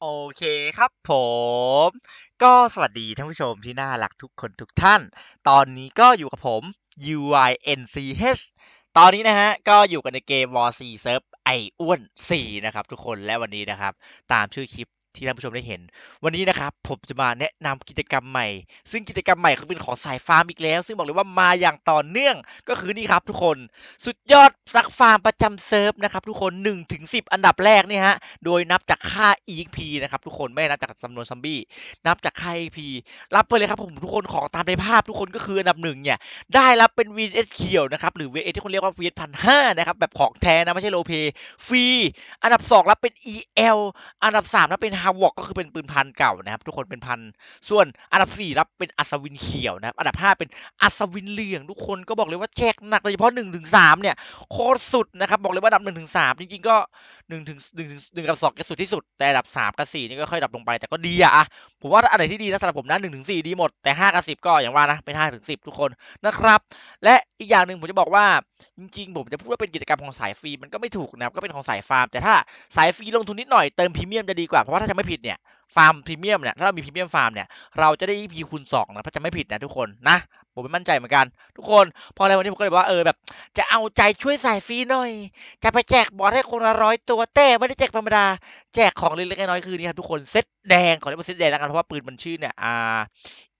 โอเคครับผม ก็สวัสดีท่านผู้ชมที่น่ารักทุกคนทุกท่าน ตอนนี้ก็อยู่กับผม UINCH ตอนนี้นะฮะ ก็อยู่กันในเกม War 4 Surf ไออ้วน4นะครับทุกคนและวันนี้นะครับ ตามชื่อคลิป ที่ท่านผู้ชมได้เห็น วันนี้นะครับผมจะมาแนะนำกิจกรรมใหม่ ซึ่งกิจกรรมใหม่คือเป็นของสายฟาร์มอีกแล้ว ซึ่งบอกเลยว่ามาอย่างต่อเนื่องก็คือนี่ครับทุกคนสุดยอดซักฟาร์มประจำเซิร์ฟนะครับทุกคน1ถึง10อันดับแรกเนี่ยฮะโดยนับจากค่า EXP นะครับทุกคนไม่นับจากจำนวนซัมบี้นับจากค่า EXP รับไปเลยครับผมทุกคนของตามในภาพทุกคนก็คืออันดับหนึ่งเนี่ยได้รับเป็น VS เขียวนะครับหรือ VS ที่คนเรียกว่า VS พันห้านะครับแบบของแท้นะไม่ใช่โลเปฟรีอันดับ 2 รับเป็น EL อันดับ3รับเป็นฮาวอกก็คือเป็นปืนพันเก่านะครับ ทุกคนเป็นพัน ส่วนอันดับ 4 รับเป็นอัศวินเขียวนะครับ อันดับ 5 เป็นอัศวินเหลือง ทุกคนก็บอกเลยว่าแจกหนักโดยเฉพาะ1ถึง3เนี่ยโคตรสุดนะครับ บอกเลยว่าอันดับ1ถึง3จริงๆก็ หนึ่งถึง1ถึง1กับสอก็สุดที่สุด แต่อันดับ3กับสี่นี่ก็ค่อยดับลงไป แต่ก็ดีอะอะผมว่าอะไรที่ดีนะสำหรับผมนะ1ถึงสี่ดีหมด แต่ห้ากับสิบก็อย่างว่านะเป็น5ถึงสิบทุกคนนะครับ และอีกอย่างหนึ่งผมจะบอกว่าจริงๆ ผมจะพูดว่าเป็นกิจกรรมของสายฟรีมันก็ไม่ถูกนะครับก็เป็นของสายฟาร์ม แต่ถ้าสายฟรีลงทุนนิดหน่อยเติมพรีเมียมจะดีกว่าเพราะว่าถ้าจะไม่ผิดเนี่ย ฟาร์มพรีเมียมเนี่ยถ้าเรามีพรีเมียมฟาร์มเนี่ยเราจะได้ EP คูณ2นะถ้าจะไม่ผิดนะทุกคนนะผมไม่มั่นใจเหมือนกัน ทุกคนพออะไรวันนี้ผมก็เลยบอกว่าเออแบบ จะเอาใจช่วยสายฟรีหน่อย จะไปแจกบอสให้คนละร้อยตัวแต่ไม่ได้แจกธรรมดา แจกของเล็กๆน้อยๆคือนี่ครับทุกคนเซตแดงขอเรียกว่าเซตแดงแล้วกันเพราะว่าปืนมันชื่อเนี่ยอ่า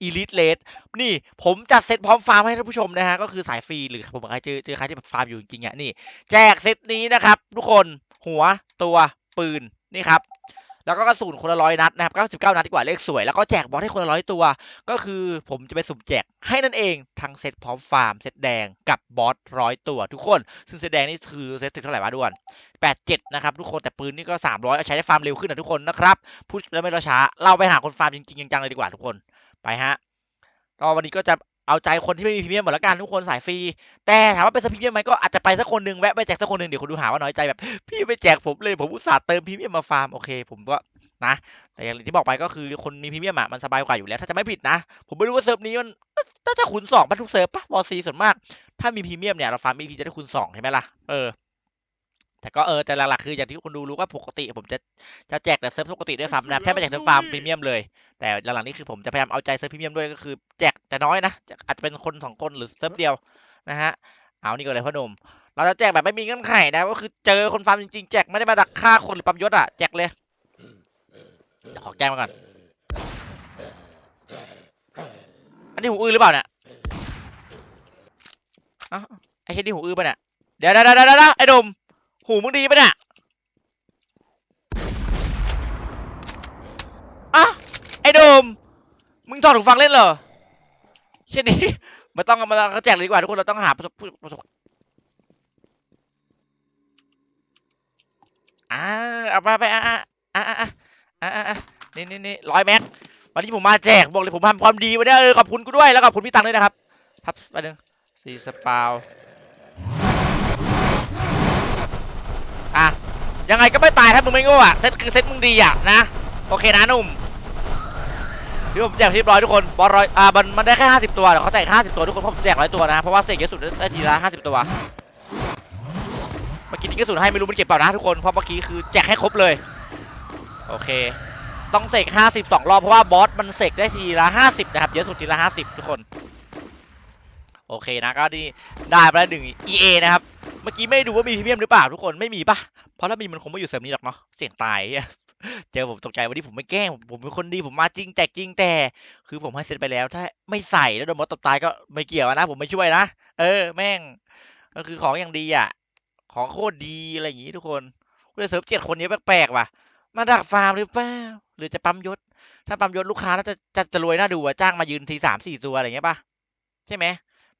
Elite Red นี่ผมจัดเซตพร้อมฟาร์มให้ท่านผู้ชมนะฮะก็คือสายฟรีหรือผมใครเจอเจอใครที่แบบฟาร์มอยู่จริงๆอะนี่ แจกเซตนี้นะครับ ทุกคนหัวตัวปืนนี่ครับ แล้วก็กระสุนคนละร้อยนัดนะครับ 99 นัดดีกว่าเลขสวย แล้วก็แจกบอสให้คนละร้อยตัว ก็คือผมจะไปสุ่มแจกให้นั่นเองทั้งเซตพร้อมฟาร์มเซตแดงกับบอสร้อยตัวทุกคน ซึ่งเซตแดงนี่คือเซตถึงเท่าไหร่วะด่วน 87 นะครับทุกคนแต่ปืนนี่ก็ 300 เอาใช้ได้ฟาร์มเร็วขึ้นนะทุกคนนะครับพูดแล้วไม่รอช้าเราไปหาคนฟาร์มจริงๆจังๆเลยดีกว่าทุกคนไปฮะก็วันนี้ก็จะ เอาใจคนที่ไม่มีพรีเมียมหมดละกันทุกคนสายฟรี แต่ถามว่าเป็นสพรีเมียมไหมก็อาจจะไปสักคนหนึ่งแวะไปแจกสักคนหนึ่งเดี๋ยวคนดูหาว่าน้อยใจแบบ พี่ไปแจกผมเลยผมอุตส่าห์เติมพรีเมียมมาฟาร์มโอเค ผมก็นะ แต่อย่างที่บอกไปก็คือคนมีพรีเมียมอะมันสบายกว่าอยู่แล้ว ถ้าจะไม่ผิดนะ ผมไม่รู้ว่าเซิร์ฟนี้มันน่าจะคูณสองป่ะทุกเซิร์ฟป่ะวอซีส่วนมาก ถ้ามีพรีเมียมเนี่ยเราฟาร์มอีพีจะได้คูณสองใช่ไหมล่ะเออ แต่ก็เออแต่หลักๆคืออย่างที่คุณดูรู้ว่าปกติ ผมจะจะแจกแต่เซิร์ฟปกติด้วยฟาร์มนะแทบไม่แจกเซิร์ฟฟาร์มพรีเมียมเลย แต่หลังๆนี้คือผมจะพยายามเอาใจเซิร์ฟพรีเมียมด้วยก็คือแจกแต่น้อยนะอาจจะเป็นคนสองคนหรือเซิร์ฟเดียวนะฮะเอานี่ก็เลยพ่อหนุ่มเราจะแจกแบบไม่มีเงื่อนไขนะก็คือเจอคนฟาร์มจริงๆแจกไม่ได้มาดักฆ่าคนหรือปั๊มยศอะแจกเลยเดี๋ยวขอแก้มาก่อนอันนี้หูอื้อหรือเปล่าเนี่ยอ้าวไอ้เฮ็ดนี่หูอื้อป่ะเนี่ยเดี๋ยวเดี๋ยวเดี๋ยวเดี๋ยวไอ้ดม หูมึงดีปะเนี่ยอะไอโดม มึงถอดหูฟังเล่นเหรอเช่นนี้มาต้องมาเขาแจกเลยดีกว่าทุกคนเราต้องหาประสบประสบอ่าเอาไปไปอะอะอะอะอะนี่นี่นี่ร้อยแม็กวันนี้ผมมาแจกบอกเลยผมทำความดีมาได้เออขอบคุณกูด้วยแล้วขอบคุณพี่ตังด้วยนะครับทับไปหนึ่งสี่สปาว ยังไงก็ไม่ตายถ้ามึงไม่โง่อะเซตคือเซตมึงดีอะนะ โอเคนะหนุ่มที่ผมแจกที่เรียบร้อยทุกคนบอลร้อยอ่ามันมันได้แค่ห้าสิบตัวเดี๋ยวเขาแจกห้าสิบตัวทุกคนเพราะผมแจกร้อยตัวนะ เพราะว่าเสกเยอะสุดได้ทีละห้าสิบตัวเมื่อกี้นี่กระสุนให้ไม่รู้มันเก็บเปล่านะทุกคนเพราะเมื่อกี้คือแจกให้ครบเลย โอเค ต้องเสกห้าสิบสองรอบเพราะว่าบอสมันเสกได้ทีละห้าสิบนะครับเยอะสุดทีละห้าสิบทุกคนโอเคนะก็นี่ได้ไปแล้วหนึ่ง EA นะครับ เมื่อกี้ไม่ดูว่ามีพรีเมียมหรือเปล่าทุกคนไม่มีปะ เพราะถ้ามีมันคงไม่อยู่เซิร์ฟนี้หรอกเนาะเสี่ยงตายเจอผมตกใจวันนี้ผมไม่แกล้งผมเป็นคนดีผมมาจริงแจกจริงแต่ คือผมให้เซ็ตไปแล้ว ถ้าไม่ใส่แล้วโดนมดตบตายก็ไม่เกี่ยวนะ ผมไม่ช่วยนะเออ แม่ง ก็คือของอย่างดีอะ ของโคตรดีอะไรอย่างงี้ทุกคนคุณจะเซิร์ฟเจ็ดคนนี้แปลกๆว่ะ มาดักฟาร์มหรือเปล่าหรือจะปั๊มยศ ถ้าปั๊มยศลูกค้าน่าจะจะจะรวยน่าดูอะจ้างมายืนทีสามสี่ตัวอะไรอย่างเงี้ยป่ะใช่ไหม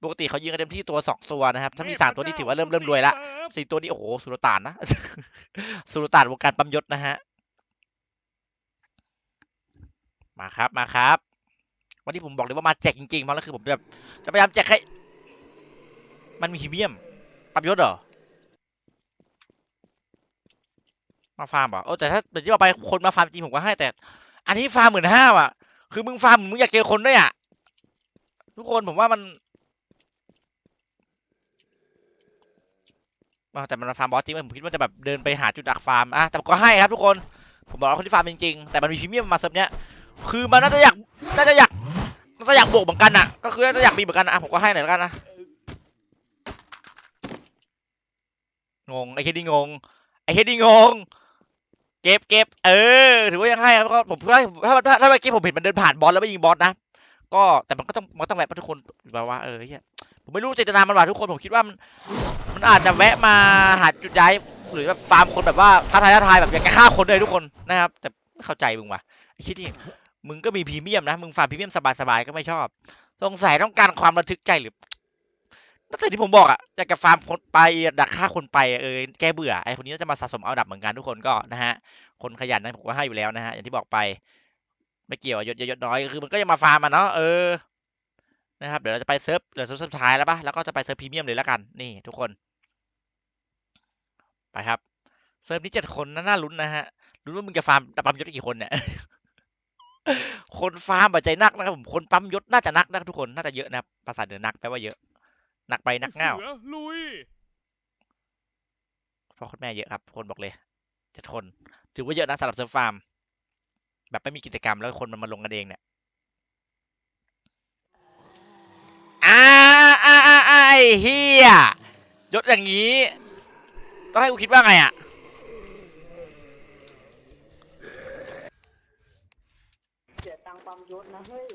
ปกติเขายืนกันเต็มที่ตัวสองตัวนะครับ ถ้ามีสามตัวนี่ถือว่าเริ่มเริ่มรวยละสี่ตัวนี้โอ้โหสุลต่านนะ สุลต่านวงการปั๊มยศนะฮะ มาครับมาครับ วันที่ผมบอกเลยว่ามาแจกจริงๆเพราะแล้วคือผมแบบจะพยายามแจกให้มันมีพรีเมียมปรับยศเหรอมาฟาร์มเหรอโอ้แต่ถ้าแต่ที่บอกไปคนมาฟาร์มจริงผมก็ให้แต่ อันนี้ฟาร์มหมื่นห้าอะ คือมึงฟาร์มเหมือนมึงอยากเจอคนด้วยอะทุกคนผมว่ามัน อะแต่มันมาฟาร์มบอสจริงไหมผมคิดว่าจะแบบเดินไปหาจุดดักฟาร์มอะแต่ผมก็ให้ครับทุกคน ผมบอกแล้วคนที่ฟาร์มจริงๆ แต่มันมีพรีเมียมมาเซิร์ฟเนี้ย คือมันน่าจะอยาก น่าจะอยาก น่าจะอยากบวกเหมือนกันอะ ก็คือน่าจะอยากมีเหมือนกันอะอะผมก็ให้หน่อยแล้วกันนะ งง ไอ้เฮดดี้งง ไอ้เฮดดี้งง เก็บเก็บเออ ถือว่ายังให้ครับก็ผมถ้าถ้าถ้าถ้าเมื่อกี้ผมเห็นมันเดินผ่านบอสแล้วไม่ยิงบอสนะ ก็แต่มันก็ต้องมันก็ต้องแวะทุกคนแบบว่าเออเหี้ย ผมไม่รู้เจตนามันว่าทุกคนผมคิดว่ามันมันอาจจะแวะมาหาจุดย้ายหรือแบบฟาร์มคนแบบว่าท้าทายท้าทายแบบอยากจะฆ่าคนเลยทุกคนนะครับ แต่ไม่เข้าใจมึงว่ะไอ้คิดนี่มึงก็มีพรีเมียมนะมึงฟาร์มพรีเมียมสบายๆก็ไม่ชอบสงสัยต้องการความระทึกใจหรือนั่นสิ่ที่ผมบอกอะอยากจะฟาร์มคนไปดักฆ่าคนไปเออแกเบื่อไอคนนี้จะมาสะสมเอาดับเหมือนกันทุกคนก็นะฮะคนขยันนะผมก็ให้อยู่แล้วนะฮะอย่างที่บอกไป ไม่เกี่ยวยศเยอะยศน้อยคือมันก็ยังมาฟาร์มมาเนาะเออ นะครับ เดี๋ยวเราจะไปเซิร์ฟเดี๋ยวเซิร์ฟสุดท้ายแล้วปะแล้วก็จะไปเซิร์ฟพรีเมียมเลยแล้วกัน นี่ทุกคน ไปครับ เซิร์ฟนี้เจ็ดคนน่าลุ้นนะฮะ ลุ้นว่ามึงจะฟาร์มปั๊มยศกี่คนเนี่ย คนฟาร์มปัจจัยนักนะครับผม คนปั๊มยศน่าจะนักนะครับทุกคน น่าจะเยอะนะครับภาษาเหนือนักแปลว่าเยอะ นักไปนักเง่าเสือลุยพ่อคุณแม่เยอะครับ คนบอกเลยเจ็ดคน ถือว่าเยอะนะสำหรับเซิร์ฟฟาร์ม แบบไม่มีกิจกรรมแล้วคนมันมาลงกันเองเนี่ยอ่าอ่าอ่าอ่าไอ้ เฮียยศอย่างนี้ ต้องให้กูคิดว่าไงอะเสียตังค์ปั๊มยศนะเฮ้ย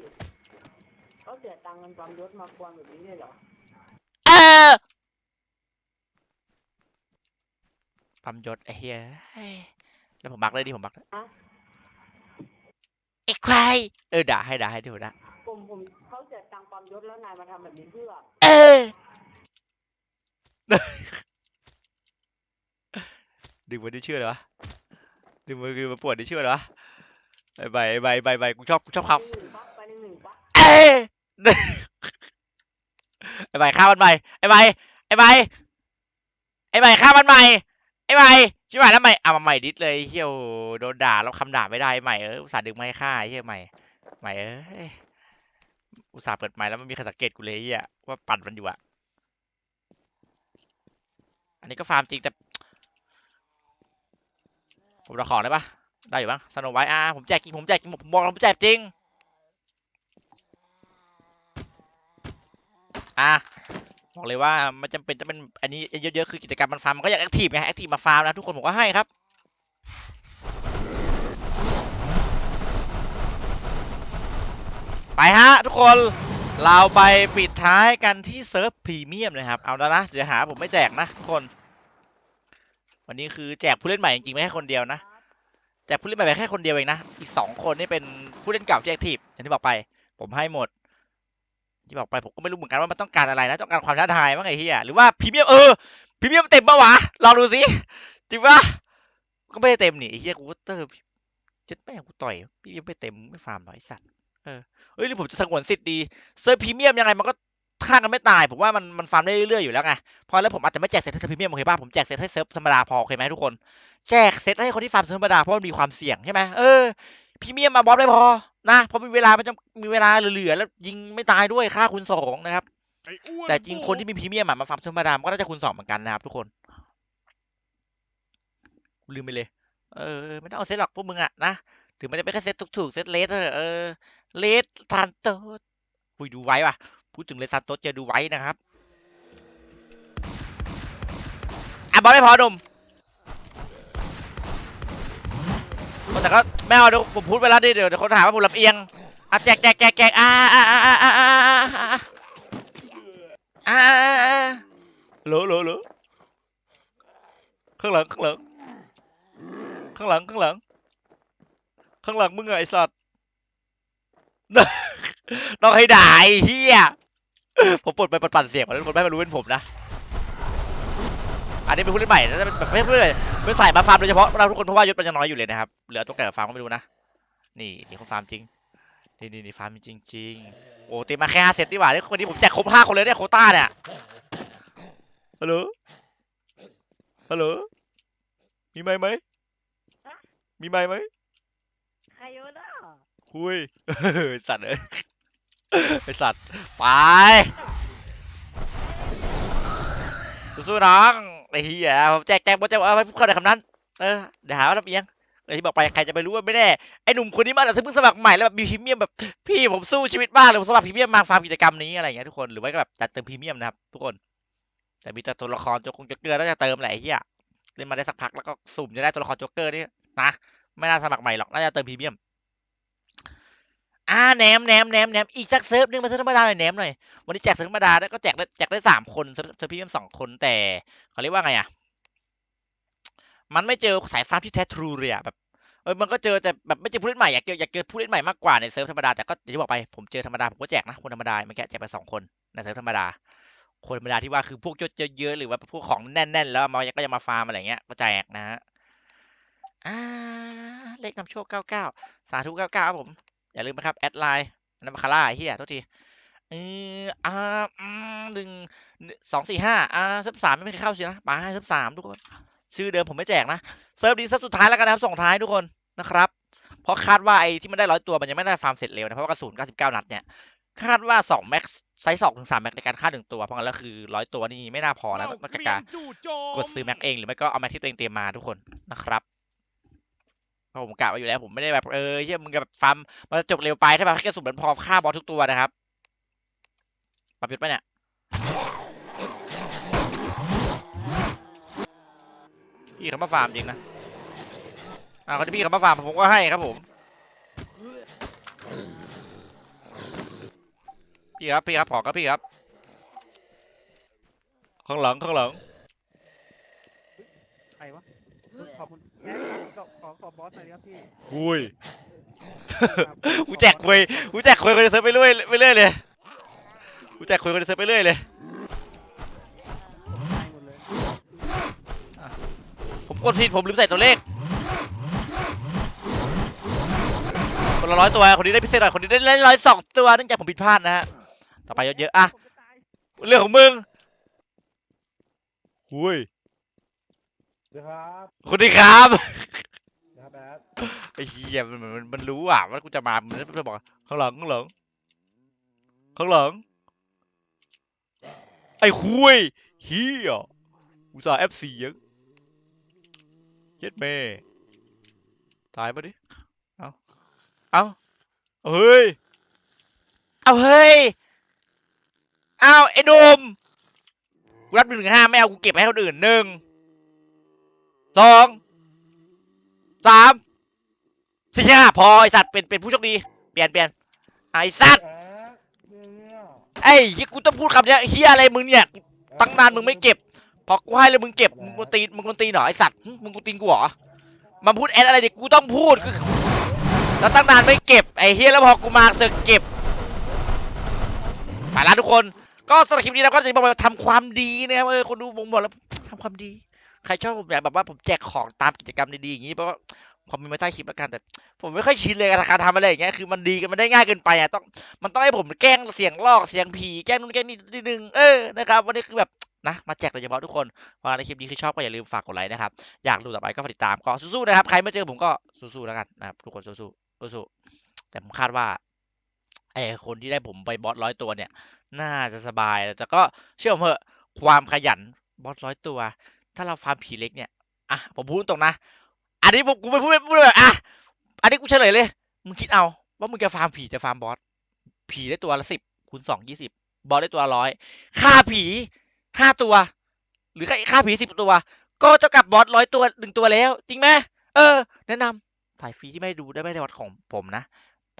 เขาเสียตังค์กันปั๊มยศมาควรแบบนี้เลยเหรอเออปั๊มยศไอ้เฮียเฮ้ยแล้วผมบักเลยดิผมบักเลยอะไอ้ควายเออด่าให้ด่าให้ดิผมด่าผมผมเขาเสียตังค์ปั๊มยศแล้วนายมาทำแบบนี้เพื่อ เออ ดึงมาดิเชื่อเลยวะดึงมาคือมาปวดดิเชื่อเลยวะใบใบใบใบกูชอบกูชอบคไปหนึ่งปักไปหนึ่งหนึ่งปักำเอ้ไอ้ใบฆ่ามันใหม่ไอ้ใบไอ้ใบไอ้ใบฆ่ามันใหม่ไอ้ใบชิบหายแล้วใหม่เอามาใหม่ดิสเลยเฮียโโดนด่าแล้วคำด่าไม่ได้ใหม่เอออุตส่าห์ดึงมาให้ฆ่าไอ้เฮียใหม่ใหม่เอ้ยอุตส่าห์เปิดใหม่แล้วไม่มีใครสังเกตกูเลยอ้เฮียว่าปั่นมันอยู่อะ อันนี้ก็ฟาร์มจริงแต่ ผมรอของได้ปะได้อยู่บ้างสโนไวท์อ่าผมแจกจริงผมแจกจริงผมบอกแล้วผมแจกจริง อะบอกเลยว่าไม่จำเป็นจะเป็นอันนี้เยอะๆคือกิจกรรมมันฟาร์มมันก็อยากแอคทีฟไงแอคทีฟมาฟาร์มนะทุกคนผมก็ให้ครับไปฮะทุกคน เราไปปิดท้ายกันที่เซิร์ฟพรีเมียมเลยครับ เอาแล้วนะเดี๋ยวหาผมไม่แจกนะทุกคน วันนี้คือแจกผู้เล่นใหม่จริงๆไม่ใช่คนเดียวนะ แจกผู้เล่นใหม่แค่คนเดียวเองนะ อีกสองคนนี่เป็นผู้เล่นเก่าที่แอคทีฟอย่างที่บอกไป ผมให้หมด ที่บอกไปผมก็ไม่รู้เหมือนกันว่ามันต้องการอะไรนะ ต้องการความท้าทายมั้งไอ้เหี้ยหรือว่าพรีเมียมเออพรีเมียมเต็มปะวะลองดูสิจริงปะก็ไม่ได้เต็มนี่ไอ้เหี้ยกูเตอร์เจ็ดแม่งกูต่อยพรีเมียมไม่เต็มไม่ฟาร์มหรอไอ้สัตว์ เออเอ้ยหรือผมจะสงวนสิทธิ์ดีเซิร์ฟพรีเมียมยังไงมันก็ฆ่ากันไม่ตายผมว่ามันมันฟาร์มได้เรื่อยๆอยู่แล้วไงพอแล้วผมอาจจะไม่แจกเซตให้เซิร์ฟพรีเมียมโอเคป่ะผมแจกเซตให้เซิร์ฟธรรมดาพอโอเคไหมทุกคน แจกเซตให้คนที่ฟาร์มธรรมดาเพราะมันมีความเสี่ยงใช่ไหมเออพรีเมียมมาบอสไม่พอนะเพราะมีเวลามันจะมีเวลาเหลือๆแล้วยิงไม่ตายด้วยค่าคูณสองนะครับไอ้อ้วนแต่จริงคนที่มีพรีเมียมอะมาฟาร์มธรรมดามันก็น่าจะคูณสองเหมือนกันนะครับทุกคนกูลืมไปเลย เออไม่ต้องเอาเซตหรอกพวกมึงอะนะถึงมันจะเป็นแค่เซตถูกๆเซตเลสเออ เลสซานโตสดูไว้ป่ะ พูดถึงเลสซานโตสจะดูไว้นะครับ อะบอลไม่พอหนุ่มแต่ก็ไม่เอาเดี๋ยวผมพูดไปแล้วดิเดี๋ยวเดี๋ยวคนถามว่าผมลำเอียงอะแจกแจกแจกแจกอ่าอ่าอ่าอ่าอ่าอ่าอ่าหลอหลอหลอข้างหลังข้างหลังข้างหลังข้างหลังข้างหลังมึงไงไอสัตว์ ต้องให้ด่าไอ้เฮียผมปลดไปปั่นเสียงก่อนแล้วคนไม่มารู้เป็นผมนะ อันนี้เป็นผู้เล่นใหม่นะเป็นแบบไม่ใช่ผู้เล่ใหม่เป็นสายมาฟาร์มโดยเฉพาะเราทุกคนเพราะว่ายศมันยังน้อยอยู่เลยนะครับ เหลือตัวแก่กับฟาร์มก็ไม่รู้นะ นี่นี่คนฟาร์มจริง นี่นี่นี่ฟาร์มจริงจริงโอ้เต็มมาแค่ห้าเซตดีกว่านี่คนนี้ผมแจกครบห้าคนเลยเนี่ยโคต้าเนี่ย ฮัลโหล ฮัลโหล มีไหมไหม มีไหมไหมใครวะน่ะ คุยสัตว์เอ้ยไอสัตว์ ไป สู้ๆน้องไอ้เหี้ยผมแจกแจกบนแจกเอาไปพูดกันในคำนั้น เออ เดี๋ยวหาว่าลำเอียงเอเลยที่บอกไปใครจะไปรู้ว่าไม่แน่ ไอ้หนุ่มคนนี้มาแต่เพิ่งสมัครใหม่แล้วแบบมีพรีเมียมแบบพี่ผมสู้ชีวิตมากเลยผมสมัครพรีเมียมมาฟาร์มกิจกรรมนี้อะไรอย่างเงี้ยทุกคน หรือว่าก็แบบจัดเติมพรีเมียมนะครับทุกคน แต่มีแต่ตัวละครโจกงโจ๊กเกอร์น่าจะเติมแหละไอ้เหี้ยเล่นมาได้สักพักแล้วก็สุ่มจะได้ตัวละครโจ๊กเกอร์นี่นะ ไม่น่าสมัครใหม่หรอก น่าจะเติมพรีเมียม อ่าแหนมแหนมแหนมแหนมอีกสักเซิร์ฟหนึงมาเซิร์ฟธรรมดาหน่อยแหนมหน่อยวันนี้แจกเซิร์ฟธรรมดาแล้วก็แจกได้แจกได้สามคนเซิร์ฟเซิร์ฟพรีเมียมสองคนแต่เขาเรียกว่าไงอะมันไม่เจอสายฟ้าที่แท้ทรูเลยอะแบบเออมันก็เจอแต่แบบไม่เจอผู้เล่นใหม่อยากเจออยากเจอผู้เล่นใหม่มากกว่าในเซิร์ฟธรรมดาแต่ก็อย่างที่บอกไปผมเจอธรรมดาผมก็แจกนะคนธรรมดาไม่แค่แจกไปสองคนในเซิร์ฟธรรมดา คนธรรมดาที่ว่าคือพวกเยอะๆหรือว่าพวกของแน่นๆแล้วมาก็จะมาฟาร์มอะไรเงี้ยก็แจกนะฮะอ่าเลขนำโชค 99 สาธุ 99 ครับผม อย่าลืมนะครับแอดไลน์นัมคาร่าเฮียโทษทีเอออ่าอืมหนึ่งสองสี่ห้าอ่าเซิร์ฟสามไม่มีใครเข้าสินะมาให้เซิร์ฟสามทุกคน ชื่อเดิมผมไม่แจกนะเซิร์ฟดีเซิร์ฟสุดท้ายแล้วกันนะครับส่งท้ายทุกคนนะครับ เพราะคาดว่าไอ้ที่มันได้ร้อยตัวมันยังไม่ได้ฟาร์มเสร็จเร็วนะเพราะว่ากระสุน99นัดเนี่ยคาดว่า2แม็กไซส์2ถึง3แม็กในการฆ่าหนึ่งตัว เพราะงั้นแล้วคือร้อยตัวนี่ไม่น่าพอนะนอกจากการกดซื้อแม็กเองหรือไม่ก็เอาแม็กที่ตัวเองเตรียมมาทุกคนนะครับเพราะ ผมกะไว้อยู่แล้วผมไม่ได้แบบเออเชี่ยมึงแบบฟาร์มมันจะจบเร็วไปถ้าแบบให้กระสุนมันพอฆ่าบอสทุกตัวนะครับปรับยุทธ์ปะเนี่ยพี่เขามาฟาร์มจริงนะอ่าเขาที่พี่เขามาฟาร์มผมก็ให้ครับผมพี่ครับพี่ครับขอครับพี่ครับข้างหลังข้างหลังใครวะ ขอบคุณแอ๊ะขอขอขอบอสหน่อยครับพี่คุยครับกูแจกคุยกูแจกคุยคนเดินเซิร์ฟไปเรื่อยไปเรื่อยเลยกูแจกคุยคนเดินเซิร์ฟไปเรื่อยเลยให้หมดเลยผมกดผิดผมลืมใส่ตัวเลข คนละร้อยตัว คนนี้ได้พิเศษหน่อยคนนี้ได้ร้อยสองตัวเนื่องจากผมผิดพลาดนะฮะ ต่อไปเยอะๆอะ ผมจะตายเรื่องของมึงหุ้ย นะครับคนดีครับนะครับแบทไอ้เหี้ยมันมันมันมันรู้อะว่ากูจะมา มันจะบอกข้างหลังข้างหลังข้างหลัง ไอ้คุยเฮียอุตส่าห์เอฟซียังเย็ดแม่ตายปะดิ เอาเอาเอาเฮ้ย เอาเฮ้ย เอาไอ้หนุ่มกูรับหนึ่งถึงห้าไม่เอากูเก็บให้คนอื่นหนึ่ง สองสามสี่ห้าพอไอสัตว์เป็นเป็นผู้โชคดีเปลี่ยนเปลี่ยนไอสัตว์แอดเนี่ยไอ้เหี้ยกูต้องพูดคำเนี้ยเฮียอะไรมึงเนี่ยตั้งนานมึงไม่เก็บ พอกูให้แล้วมึงเก็บมึงกวนตีมึงกวนตีหนเหรอไอสัตว์มึงกวนตีกูเหรอมาพูดแอดอะไรดิกูต้องพูดคือแล้วตั้งนานไม่เก็บไอเฮียแล้วพอกูมาเสือกเก็บไปละทุกคนก็สำหรับคลิปนี้เราก็จะบอกว่าทำความดีนะครับเออคนดูผมบอกแล้วทำความดี ใครชอบผมแบบแบบว่าผมแจกของตามกิจกรรมดีๆอย่างนี้เพราะว่าผมมีมาใต้คลิปแล้วกันแต่ ผมไม่ค่อยชินเลยกับการทำอะไรอย่างเงี้ยคือมันดีกันมันได้ง่ายเกินไปอะต้องมันต้องให้ผมแกล้งเสียงลอกเสียงผีแกล้งนู่นแกล้งนี่นิดนึงเออนะครับวันนี้คือแบบนะมาแจกโดยเฉพาะทุกคนว่าในคลิปนี้คือชอบก็อย่าลืมฝากกดไลค์นะครับอยากดูต่อไปก็ฝากติดตามก็สู้ๆนะครับใครไม่เจอผมก็สู้ๆแล้วกันนะครับทุกคนสู้ๆสู้ๆแต่ผมคาดว่าไอ้คนที่ได้ผมไปบอสร้อยตัวเนี่ย น่าจะสบายแต่ก็เชื่อผมเถอะความขยันบอสร้อยตัว ถ้าเราฟาร์มผีเล็กเนี่ยอะผมพูดตรงนะอันนี้ผมกูไม่พูดไม่พูดเลยอะอันนี้กูเฉลยเลยมึงคิดเอาว่ามึงจะฟาร์มผีจะฟาร์มบอสผีได้ตัวละสิบคูณสองยี่สิบบอสได้ตัวร้อยค่าผีห้าตัว หรือค่าค่าผีสิบตัว ก็เท่ากับบอสร้อยตัวหนึ่งตัวแล้ว จริงไหมเออ แนะนำสายฟรีที่ไม่ดูได้ไม่ได้บอสของผมนะ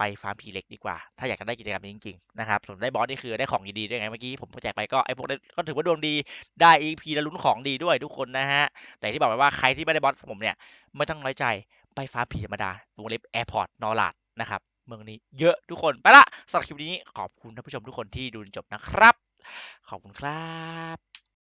ไปฟาร์มผีเล็กดีกว่า ถ้าอยากจะได้กิจกรรมนี้จริงๆนะครับส่วนได้บอสนี่คือได้ของดีๆด้วยไงเมื่อกี้ผมแจกไปก็ไอ้พวกนั้นก็ถือว่าดวงดีได้ EP แล้วลุ้นของดีด้วยทุกคนนะฮะแต่ที่บอกไปว่าใครที่ไม่ได้บอสผมเนี่ยไม่ต้องน้อยใจไปฟาร์มผีธรรมดาวงเล็บแอร์พอร์ตนอร์ลาดนะครับเมืองนี้เยอะทุกคนไปละสำหรับคลิปนี้ขอบคุณท่านผู้ชมทุกคนที่ดูจนจบนะครับ ขอบคุณครับ